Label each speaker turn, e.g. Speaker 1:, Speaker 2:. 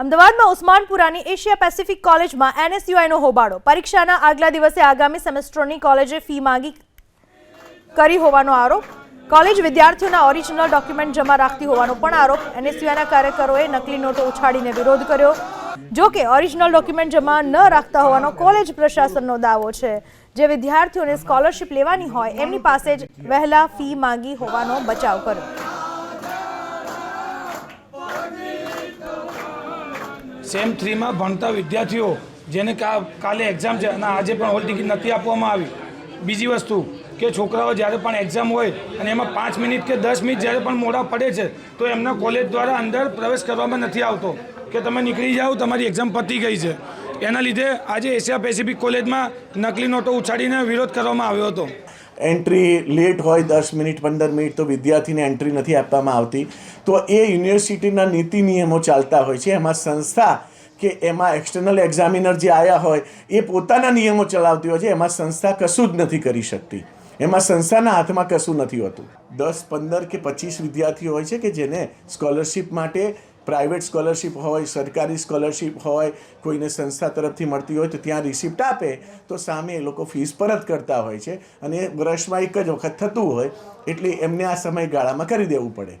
Speaker 1: અમદાવાદમાં ઉસ્માનપુરાની Asia Pacific કોલેજમાં એનએસયુઆઈનો હોબાળો. પરીક્ષાના આગલા દિવસે આગામી સેમેસ્ટરની કોલેજે ફી માંગી કરી હોવાનો આરોપ. કોલેજ વિદ્યાર્થીઓના ઓરિજિનલ ડોક્યુમેન્ટ જમા રાખતી હોવાનો પણ આરોપ. એનએસયુઆઈના કાર્યકરોએ નકલી નોટો ઉછાળીને વિરોધ કર્યો. જો કે ઓરિજિનલ ડોક્યુમેન્ટ જમા ન રાખતા હોવાનો કોલેજ પ્રશાસનનો દાવો છે. જે વિદ્યાર્થીઓને સ્કોલરશિપ લેવાની હોય, એમની પાસે જ વહેલા ફી માંગી હોવાનો બચાવ કર્યો.
Speaker 2: સેમ થ્રીમાં ભણતા વિદ્યાર્થીઓ, જેને કાલે એક્ઝામ છે અને આજે પણ હોલ ટિકિટ નથી આપવામાં આવી. બીજી વસ્તુ કે છોકરાઓ જ્યારે પણ એક્ઝામ હોય અને એમાં પાંચ મિનિટ કે દસ મિનિટ જ્યારે પણ મોડા પડે છે, તો એમના કોલેજ દ્વારા અંદર પ્રવેશ કરવામાં નથી આવતો. કે તમે નીકળી જાઓ, તમારી એક્ઝામ પતી ગઈ છે. એના લીધે આજે એશિયા પેસિફિક કોલેજમાં નકલી નોટો ઉછાળીને વિરોધ કરવામાં આવ્યો હતો.
Speaker 3: એન્ટ્રી લેટ હોય દસ મિનિટ, પંદર મિનિટ તો વિદ્યાર્થીને એન્ટ્રી નથી આપવામાં આવતી. તો એ યુનિવર્સિટીના નીતિ નિયમો ચાલતા હોય છે. એમાં સંસ્થા કે એમાં એક્સટર્નલ એક્ઝામિનર જે આવ્યા હોય, એ પોતાના નિયમો ચલાવતી હોય છે. એમાં સંસ્થા કશું જ નથી કરી શકતી. એમાં સંસ્થાના હાથમાં કશું નથી હોતું. દસ, પંદર કે પચીસ વિદ્યાર્થીઓ હોય છે કે જેને સ્કોલરશિપ માટે પ્રાઇવેટ સ્કોલરશિપ હોય, સરકારી સ્કોલરશિપ હોય, કોઈને સંસ્થા તરફથી મળતી હોય તો ત્યાં રિસિપ્ટ આપે, તો સામે એ લોકો ફીસ પરત કરતા હોય છે. અને વર્ષમાં એક જ વખત થતું હોય, એટલે એમને આ સમયગાળામાં કરી દેવું પડે.